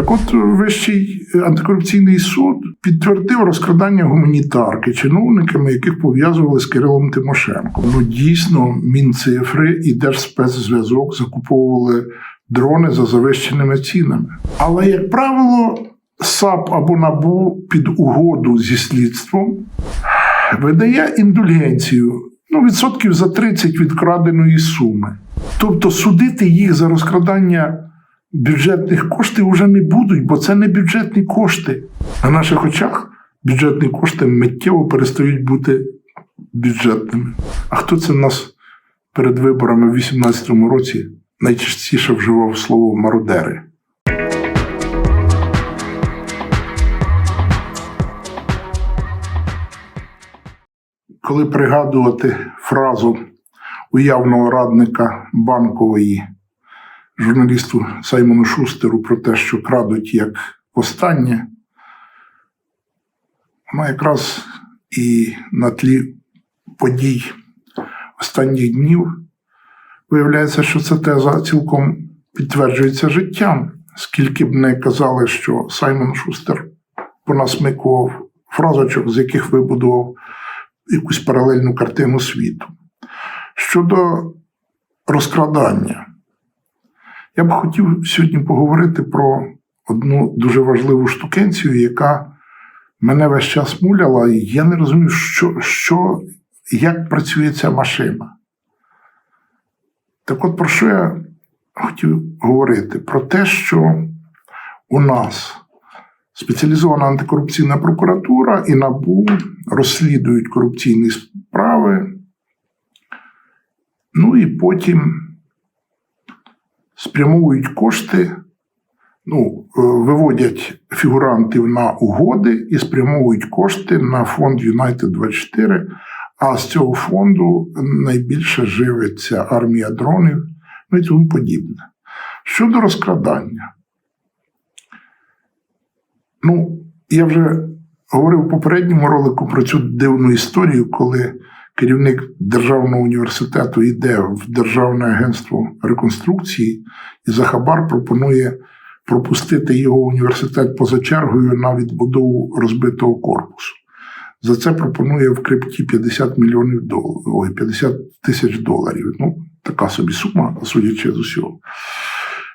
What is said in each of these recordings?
Так от Вищий антикорупційний суд підтвердив розкрадання гуманітарки чиновниками, яких пов'язували з Кирилом Тимошенком. Ну дійсно, Мінцифри і Держспецзв'язок закуповували дрони за завищеними цінами. Але, як правило, САП або НАБУ під угоду зі слідством видає індульгенцію ну, відсотків за 30 від краденої суми. Тобто судити їх за розкрадання бюджетних коштів вже не будуть, бо це не бюджетні кошти. На наших очах бюджетні кошти миттєво перестають бути бюджетними. А хто це в нас перед виборами в 2018 році найчастіше вживав слово мародери? Коли пригадувати фразу уявного радника банкової журналісту Саймону Шустеру про те, що крадуть як останнє, вона якраз і на тлі подій останніх днів виявляється, що ця теза цілком підтверджується життям. Скільки б не казали, що Саймон Шустер понасмикував фразочок, з яких вибудував якусь паралельну картину світу. Щодо розкрадання, я б хотів сьогодні поговорити про одну дуже важливу штукенцію, яка мене весь час муляла, я не розумію, що, що, як працює ця машина. Так от про що я хотів говорити? Про те, що у нас спеціалізована антикорупційна прокуратура і НАБУ розслідують корупційні справи. Ну і потім спрямовують кошти, ну, е, виводять фігурантів на угоди і спрямовують кошти на фонд United 24 а з цього фонду найбільше живиться армія дронів ну і тому подібне. Щодо розкрадання, ну, я вже говорив у попередньому ролику про цю дивну історію, коли керівник державного університету йде в Державне агентство реконструкції і за хабар пропонує пропустити його університет поза чергою на відбудову розбитого корпусу. За це пропонує в крипті 50 мільйонів доларів, ой, 50 тисяч доларів. Ну, така собі сума, судячи з усього.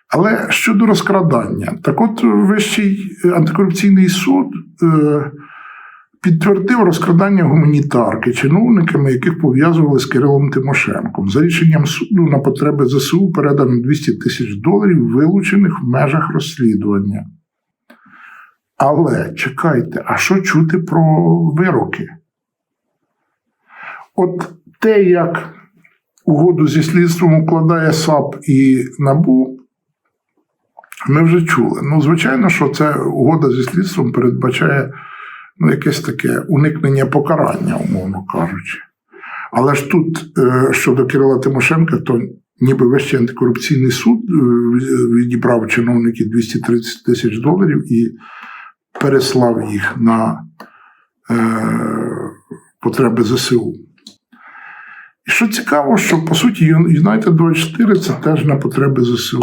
Але щодо розкрадання, так от Вищий антикорупційний суд е, підтвердив розкрадання гуманітарки чиновниками, яких пов'язували з Кирилом Тимошенком. За рішенням суду на потреби ЗСУ передано 200 тисяч доларів, вилучених в межах розслідування. Але чекайте, а що чути про вироки? От те, як угоду зі слідством укладає САП і НАБУ, ми вже чули. Ну, звичайно, що ця угода зі слідством передбачає ну, якесь таке уникнення покарання, умовно кажучи. Але ж тут е, щодо Кирила Тимошенка, то ніби Вищий антикорупційний суд е, відібрав чиновників 230 тисяч доларів і переслав їх на е, потреби ЗСУ. І що цікаво, що по суті United 24 це теж на потреби ЗСУ.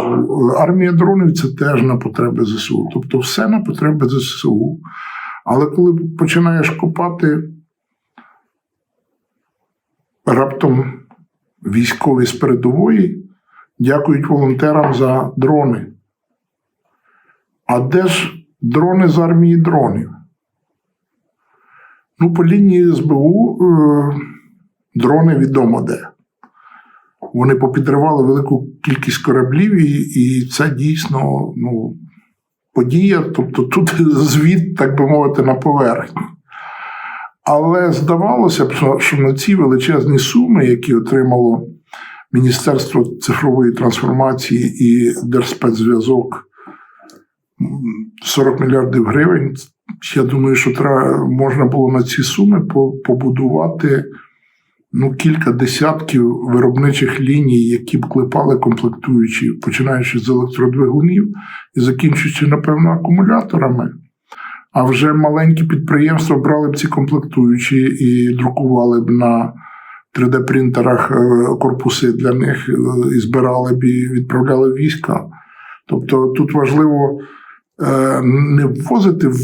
Армія дронів це теж на потреби ЗСУ. Тобто все на потреби ЗСУ. Але коли починаєш копати раптом військові з передової дякують волонтерам за дрони. А де ж дрони з армії дронів? Ну, по лінії СБУ е, дрони відомо де. Вони попідривали велику кількість кораблів, і, і це дійсно ну, подія. Тобто тут звіт, так би мовити, на поверхні. Але здавалося б, що на ці величезні суми, які отримало Міністерство цифрової трансформації і Держспецзв'язок 40 мільярдів гривень. Я думаю, що треба можна було на ці суми побудувати ну, кілька десятків виробничих ліній, які б клепали комплектуючі, починаючи з електродвигунів і закінчуючи, напевно, акумуляторами. А вже маленькі підприємства брали б ці комплектуючі і друкували б на 3D-принтерах е, корпуси для них е, і збирали б і відправляли війська. Тобто тут важливо е, не ввозити в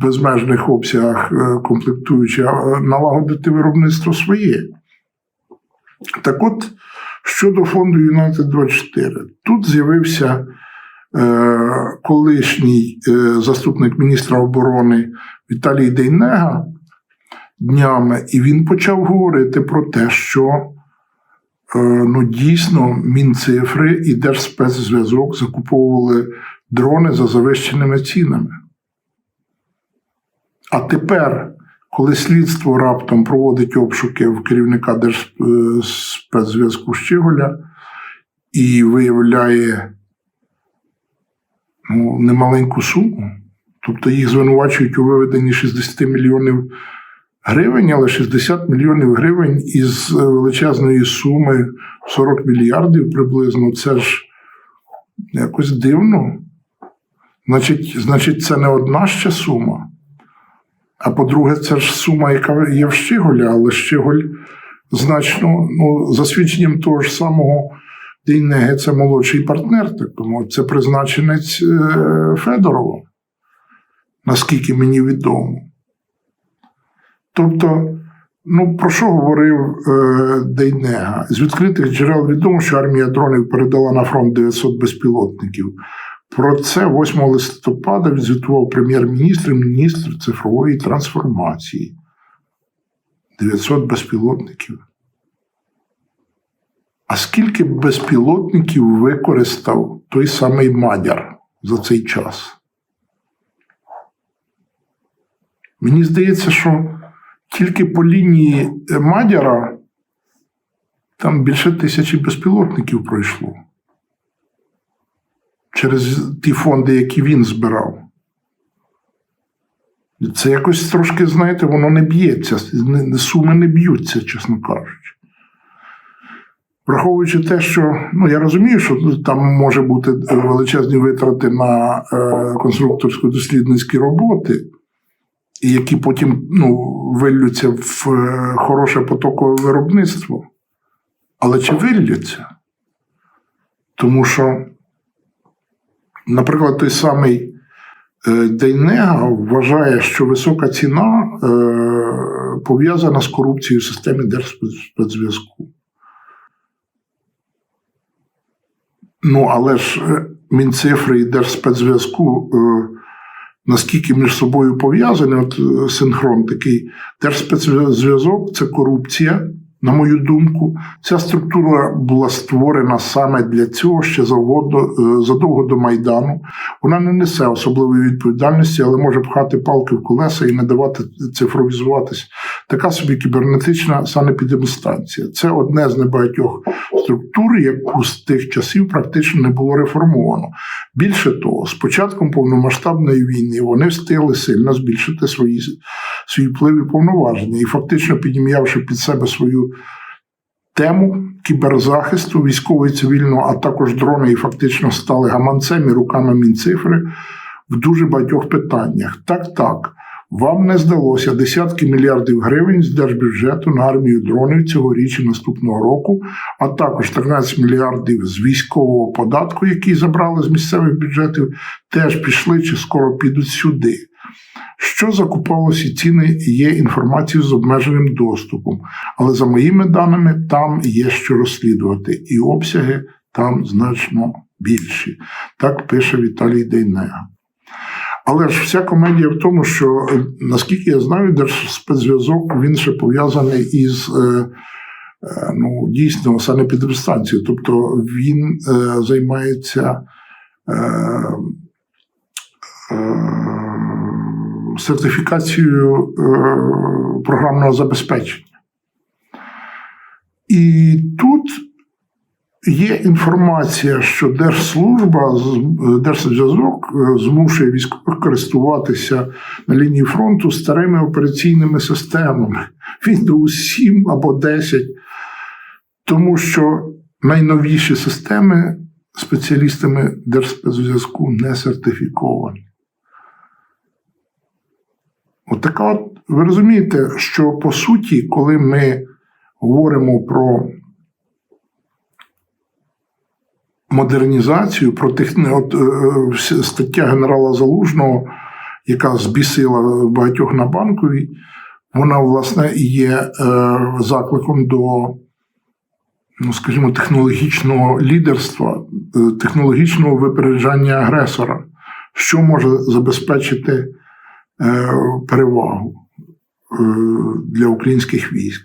безмежних обсягах комплектуючі, а налагодити виробництво своє. Так от, щодо фонду United 24, тут з'явився е, колишній е, заступник міністра оборони Віталій Дейнега днями, і він почав говорити про те, що е, ну, дійсно Мінцифри і Держспецзв'язок закуповували дрони за завищеними цінами. А тепер, коли слідство раптом проводить обшуки в керівника Держспецзв'язку Щиголя і виявляє ну, немаленьку суму, тобто їх звинувачують у виведенні 60 мільйонів гривень, але 60 мільйонів гривень із величезної суми 40 мільярдів приблизно, це ж якось дивно. Значить, значить, це не одна ще сума. А по-друге, це ж сума, яка є в Щиголі, але Щиголь значно, ну, за свідченням того ж самого Дейнеги, це молодший партнер, так мовити, це призначенець е, Федорова, наскільки мені відомо. Тобто, ну про що говорив е, Дейнега? З відкритих джерел відомо, що армія дронів передала на фронт 900 безпілотників. Про це 8 листопада відзвітував прем'єр-міністр і міністр цифрової трансформації. 900 безпілотників. А скільки безпілотників використав той самий Мадяр за цей час? Мені здається, що тільки по лінії Мадяра там більше тисячі безпілотників пройшло через ті фонди, які він збирав. Це якось трошки, знаєте, воно не б'ється, суми не б'ються, чесно кажучи. Враховуючи те, що ну я розумію, що там може бути величезні витрати на е, конструкторсько-дослідницькі роботи, які потім ну, виллються в е, хороше потокове виробництво. Але чи виллються? Тому що Наприклад, той самий е, Дейнега вважає, що висока ціна е, пов'язана з корупцією в системі Держспецзв'язку. Ну, але ж е, Мінцифри і Держспецзв'язку наскільки між собою пов'язані, от синхрон такий, Держспецзв'язок це корупція. На мою думку, ця структура була створена саме для цього ще задовго до Майдану. Вона не несе особливої відповідальності, але може пхати палки в колеса і не давати цифровізуватись. Така собі кібернетична санепідемстанція. Це одне з небагатьох структур, яку з тих часів практично не було реформовано. Більше того, з початком повномасштабної війни вони встигли сильно збільшити свої свій вплив і повноваження і фактично підім'явши під себе свою тему кіберзахисту військового і цивільного, а також дрони, і фактично стали гаманцем і руками мінцифри в дуже багатьох питаннях. Так, так. Вам не здалося десятки мільярдів гривень з держбюджету на армію дронів цьогоріч і наступного року, а також 13 мільярдів з військового податку, який забрали з місцевих бюджетів, теж пішли чи скоро підуть сюди. Що закупалося ціни є інформацією з обмеженим доступом, але за моїми даними, там є що розслідувати, і обсяги там значно більші. Так пише Віталій Дейнега. Але ж вся комедія в тому, що наскільки я знаю, Держспецзв'язок він ще пов'язаний із е, е, ну, дійсно санепідстанцією. Тобто він е, займається сертифікацією програмного забезпечення. І тут Є інформація, що Держслужба, Держзв'язок е, змушує військових користуватися на лінії фронту старими операційними системами Windows 7 або 10, тому що найновіші системи спеціалістами Держспецзв'язку не сертифіковані. От така от, ви розумієте, що по суті, коли ми говоримо про модернізацію, про техні... От, е, е, стаття генерала Залужного, яка збісила багатьох на банковій, вона, власне, є е, закликом до, ну, скажімо, технологічного лідерства, технологічного випереджання агресора, що може забезпечити перевагу е, для українських військ.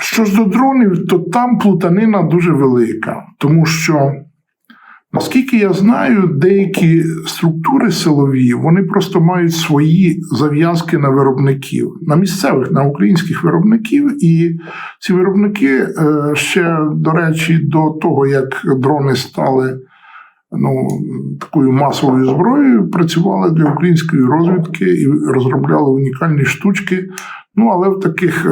Що ж до дронів, то там плутанина дуже велика, тому що, наскільки я знаю, деякі структури силові вони просто мають свої зав'язки на виробників, на місцевих, на українських виробників. І ці виробники е, ще, до речі, до того, як дрони стали ну, такою масовою зброєю, працювали для української розвідки і розробляли унікальні штучки. Ну, але в таких е,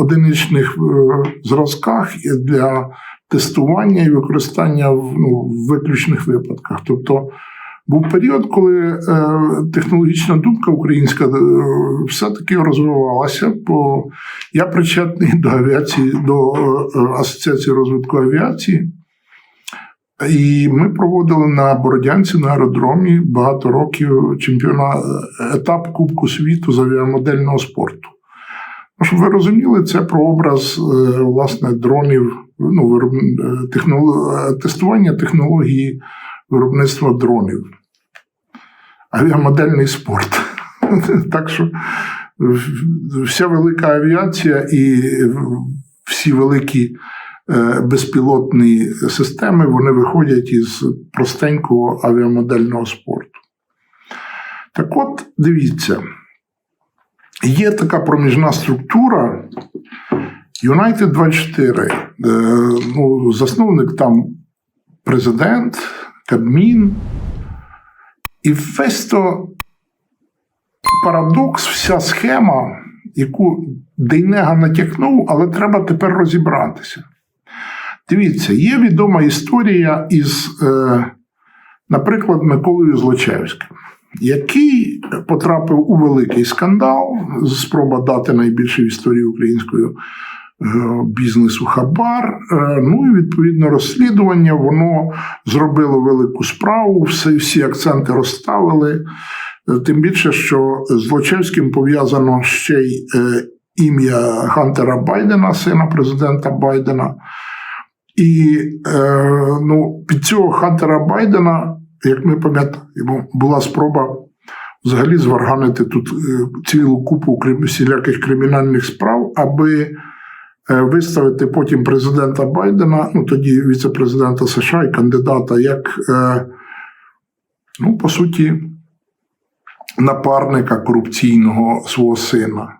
одиничних е, зразках для тестування і використання в, ну, в виключних випадках. Тобто був період, коли е, технологічна думка українська все-таки розвивалася, бо я причетний до авіації, до Асоціації розвитку авіації. І ми проводили на Бородянці на аеродромі багато років чемпіонат етап Кубку світу з авіамодельного спорту. Ну, Щоб ви розуміли, це про образ е, власне дронів, ну, вироб... е, технолог... е, тестування технології виробництва дронів. Авіамодельний спорт. Так що вся велика авіація і всі великі е, безпілотні системи вони виходять із простенького авіамодельного спорту. Так от, дивіться. Є така проміжна структура United 24. Е, ну, засновник там президент, Кабмін. І весь то парадокс, вся схема, яку Дейнега натякнув, але треба тепер розібратися. Дивіться, є відома історія із, е, наприклад, Миколою Злочевським який потрапив у великий скандал, спроба дати найбільше в історії українського е, бізнесу хабар. Е, Ну і відповідно розслідування воно зробило велику справу, всі, всі акценти розставили. Тим більше, що з Злочевським пов'язано ще й ім'я Хантера Байдена, сина президента Байдена. І е, ну, під цього Хантера Байдена як ми пам'ятаємо, була спроба взагалі зварганити тут е, цілу купу всіляких кримінальних справ, аби е, виставити потім президента Байдена, ну тоді віце-президента США і кандидата, як, е, ну, по суті, напарника корупційного свого сина.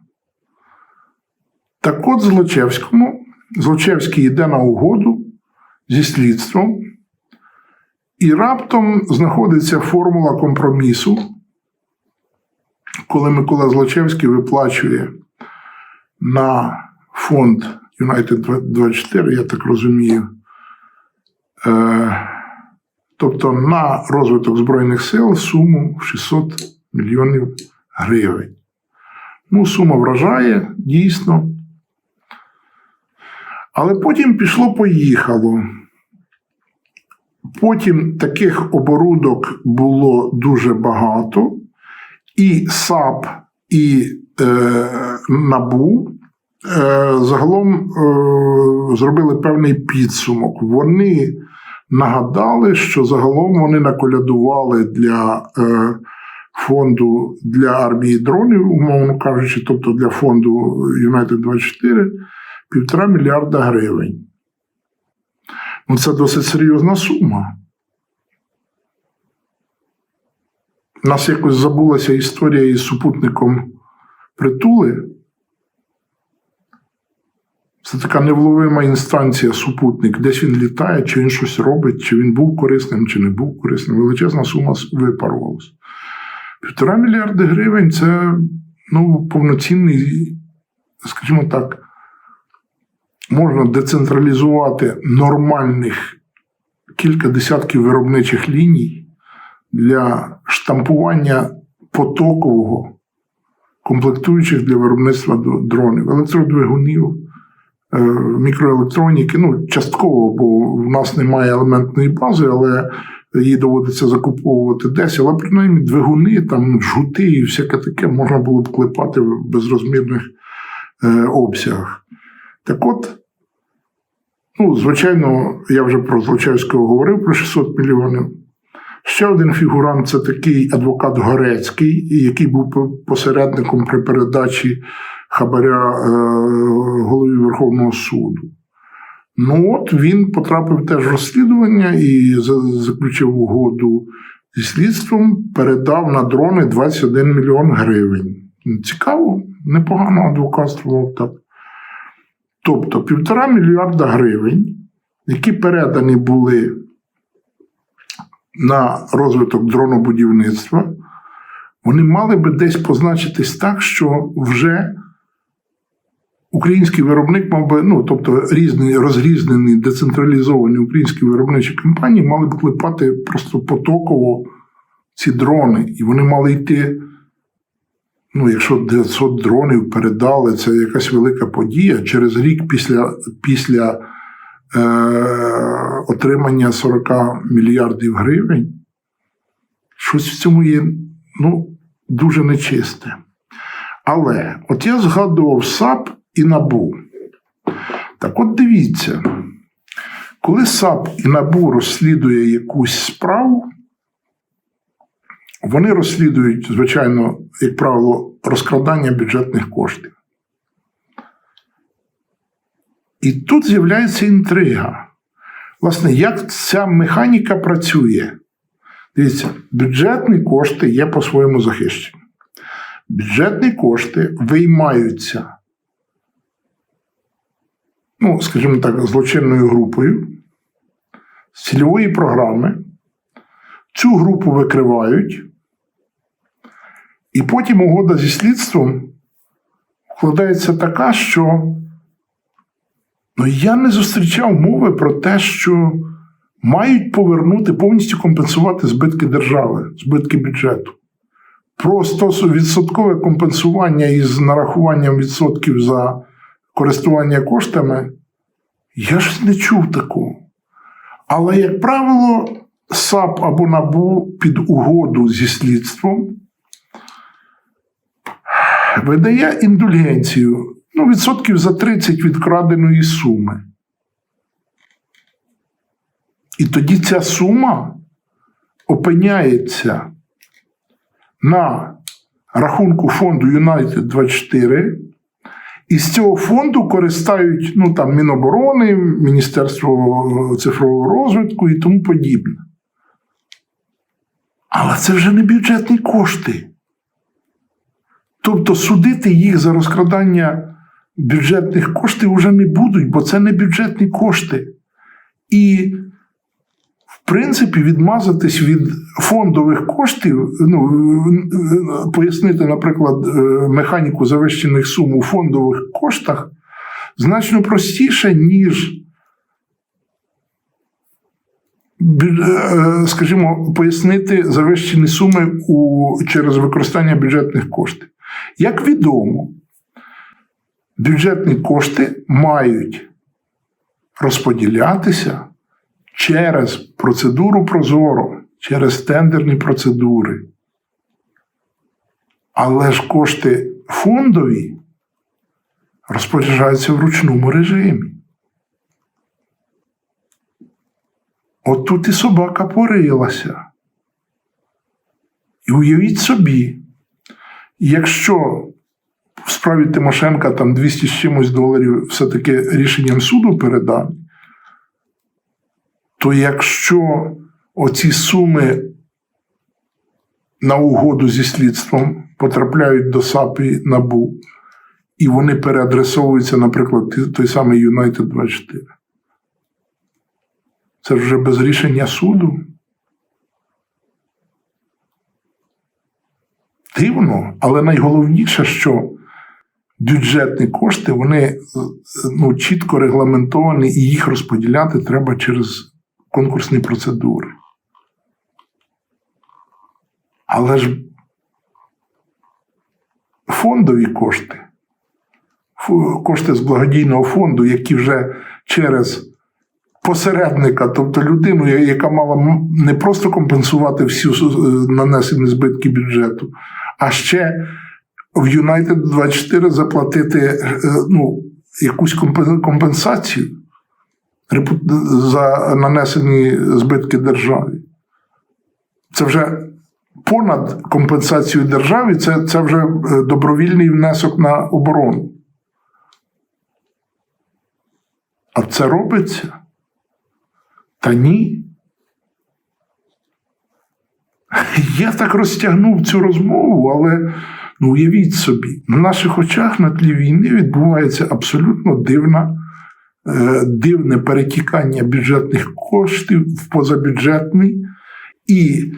Так от Злочевському, Злочевський йде на угоду зі слідством. І раптом знаходиться формула компромісу, коли Микола Злочевський виплачує на фонд United 24, я так розумію, е, тобто на розвиток Збройних сил суму 600 мільйонів гривень. Ну, сума вражає дійсно. Але потім пішло-поїхало. Потім таких оборудок було дуже багато, і САП, і е, НАБУ е, загалом е, зробили певний підсумок. Вони нагадали, що загалом вони наколядували для е, фонду для армії дронів, умовно кажучи, тобто для фонду United 24 півтора мільярда гривень. Ну, це досить серйозна сума. У нас якось забулася історія із супутником притули. Це така невловима інстанція, супутник. Десь він літає, чи він щось робить, чи він був корисним, чи не був корисним. Величезна сума випарувалася. Півтора мільярди гривень це ну, повноцінний, скажімо так, можна децентралізувати нормальних кілька десятків виробничих ліній для штампування потокового комплектуючих для виробництва дронів, електродвигунів, е, мікроелектроніки, ну, частково, бо в нас немає елементної бази, але її доводиться закуповувати десь, але принаймні двигуни, там жгути і всяке таке можна було б клепати в безрозмірних е, обсягах. Так от, ну, звичайно, я вже про Злочевського говорив про 600 мільйонів. Ще один фігурант це такий адвокат Горецький, який був посередником при передачі хабаря е, голові Верховного суду. Ну от він потрапив теж в розслідування і заключив угоду зі слідством, передав на дрони 21 мільйон гривень. Цікаво, непогано адвокатствував так. Тобто півтора мільярда гривень, які передані були на розвиток дронобудівництва, вони мали би десь позначитись так, що вже український виробник мав би, ну тобто різні розрізнені децентралізовані українські виробничі компанії мали б клепати просто потоково ці дрони, і вони мали йти. Ну, якщо 900 дронів передали, це якась велика подія. Через рік після після е, отримання 40 мільярдів гривень, щось в цьому є ну, дуже нечисте. Але от я згадував САП і НАБУ. Так от дивіться, коли САП і НАБУ розслідує якусь справу, вони розслідують, звичайно, як правило, розкрадання бюджетних коштів. І тут з'являється інтрига. Власне, як ця механіка працює? Дивіться, бюджетні кошти є по-своєму захищені. Бюджетні кошти виймаються ну, скажімо так, злочинною групою з цільової програми. Цю групу викривають, і потім угода зі слідством вкладається така, що ну, я не зустрічав мови про те, що мають повернути повністю компенсувати збитки держави, збитки бюджету. Про 100% компенсування із нарахуванням відсотків за користування коштами, я ж не чув такого. Але, як правило, САП або НАБУ під угоду зі слідством видає індульгенцію ну, відсотків за 30 від краденої суми. І тоді ця сума опиняється на рахунку фонду United 24 і з цього фонду користають ну, там, Міноборони, Міністерство цифрового розвитку і тому подібне. Але це вже не бюджетні кошти. Тобто судити їх за розкрадання бюджетних коштів вже не будуть, бо це не бюджетні кошти. І в принципі, відмазатись від фондових коштів, ну, пояснити, наприклад, е, механіку завищених сум у фондових коштах значно простіше, ніж, е, скажімо, пояснити завищені суми у, через використання бюджетних коштів. Як відомо, бюджетні кошти мають розподілятися через процедуру Прозоро, через тендерні процедури. Але ж кошти фондові розпоряджаються в ручному режимі. От тут і собака порилася. І уявіть собі, якщо в справі Тимошенка там 200 з чимось доларів все-таки рішенням суду передані, то якщо оці суми на угоду зі слідством потрапляють до САПі НАБУ, і вони переадресовуються, наприклад, той самий United 24, це вже без рішення суду. Дивно, але найголовніше, що бюджетні кошти вони ну, чітко регламентовані, і їх розподіляти треба через конкурсні процедури. Але ж фондові кошти. кошти з благодійного фонду, які вже через посередника, тобто людину, яка мала не просто компенсувати всі е, нанесені збитки бюджету, а ще в United 24 заплатити е, ну, якусь компенсацію за нанесені збитки державі. Це вже понад компенсацію державі, це, це вже е, добровільний внесок на оборону. А це робиться? Та ні. Я так розтягнув цю розмову, але ну, уявіть собі, на наших очах на тлі війни відбувається абсолютно дивна, е, дивне перетікання бюджетних коштів в позабюджетний, і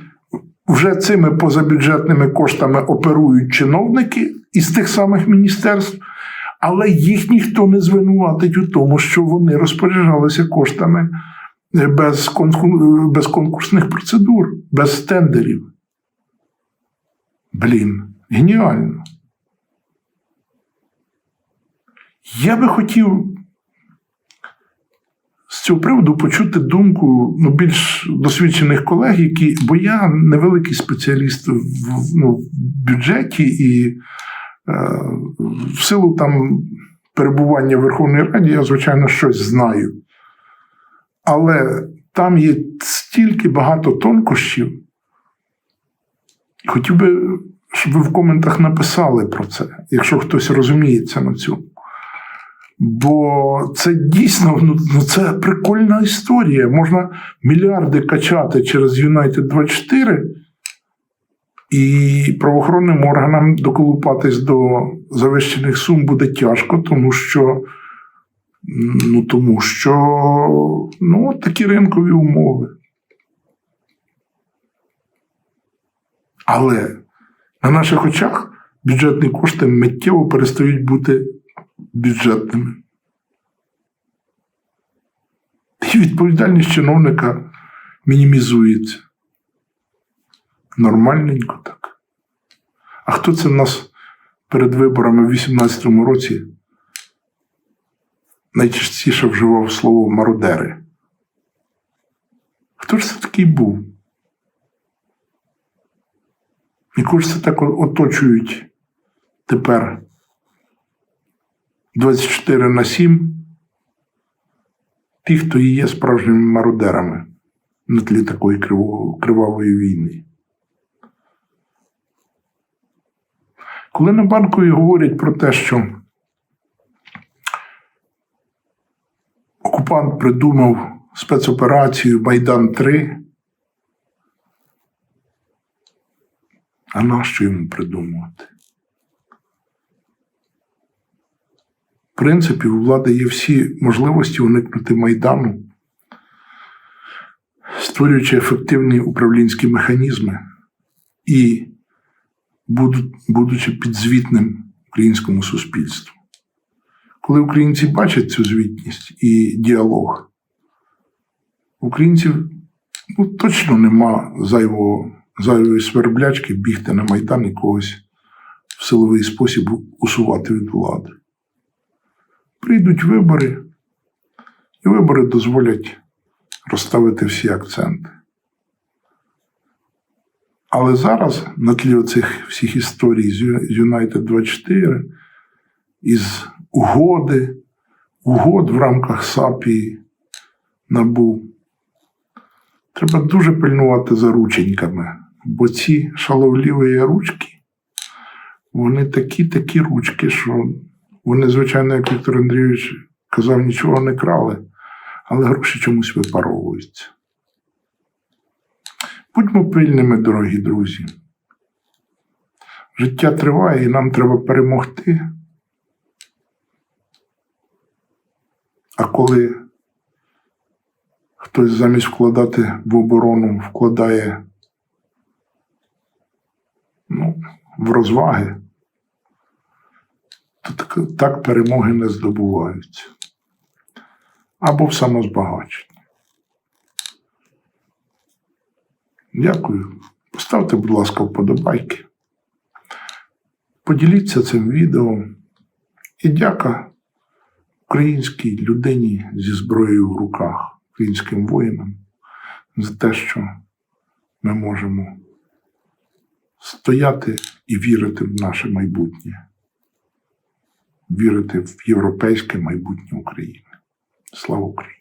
вже цими позабюджетними коштами оперують чиновники із тих самих міністерств, але їх ніхто не звинуватить у тому, що вони розпоряджалися коштами без, конку- без конкурсних процедур, без тендерів. Блін, геніально. Я би хотів з цього приводу почути думку ну, більш досвідчених колег, які, бо я невеликий спеціаліст в, ну, в бюджеті і е, в силу там перебування в Верховній Раді я, звичайно, щось знаю. Але там є стільки багато тонкощів. Хотів би, щоб ви в коментах написали про це, якщо хтось розуміється на цьому. Бо це дійсно ну, ну, це прикольна історія. Можна мільярди качати через United 24 і правоохоронним органам доколупатись до завищених сум буде тяжко, тому що, ну, тому що ну, такі ринкові умови. Але на наших очах бюджетні кошти миттєво перестають бути бюджетними. І відповідальність чиновника мінімізується. Нормальненько так. А хто це в нас перед виборами в 2018 році найчастіше вживав слово мародери? Хто ж це такий був? І кого ж це так оточують тепер 24 на 7 ті, хто і є справжніми мародерами на тлі такої кривавої війни. Коли на банкові говорять про те, що окупант придумав спецоперацію Майдан 3, а нащо йому придумувати? В принципі, у влади є всі можливості уникнути Майдану, створюючи ефективні управлінські механізми і будучи підзвітним українському суспільству. Коли українці бачать цю звітність і діалог, українців ну, точно нема зайвого, зайвої сверблячки бігти на Майдан і когось в силовий спосіб усувати від влади. Прийдуть вибори, і вибори дозволять розставити всі акценти. Але зараз на тлі цих всіх історій з United 24, із угоди, угод в рамках САПі набу, треба дуже пильнувати за рученьками, бо ці шаловливі ручки, вони такі-такі ручки, що вони, звичайно, як Віктор Андрійович казав, нічого не крали, але гроші чомусь випаровуються. Будьмо пильними, дорогі друзі. Життя триває, і нам треба перемогти. А коли хтось замість вкладати в оборону вкладає ну, в розваги, то так, так перемоги не здобуваються. Або в самозбагачення. Дякую. Поставте, будь ласка, вподобайки. Поділіться цим відео І дяка українській людині зі зброєю в руках, українським воїнам за те, що ми можемо стояти і вірити в наше майбутнє, вірити в європейське майбутнє України. Слава Україні!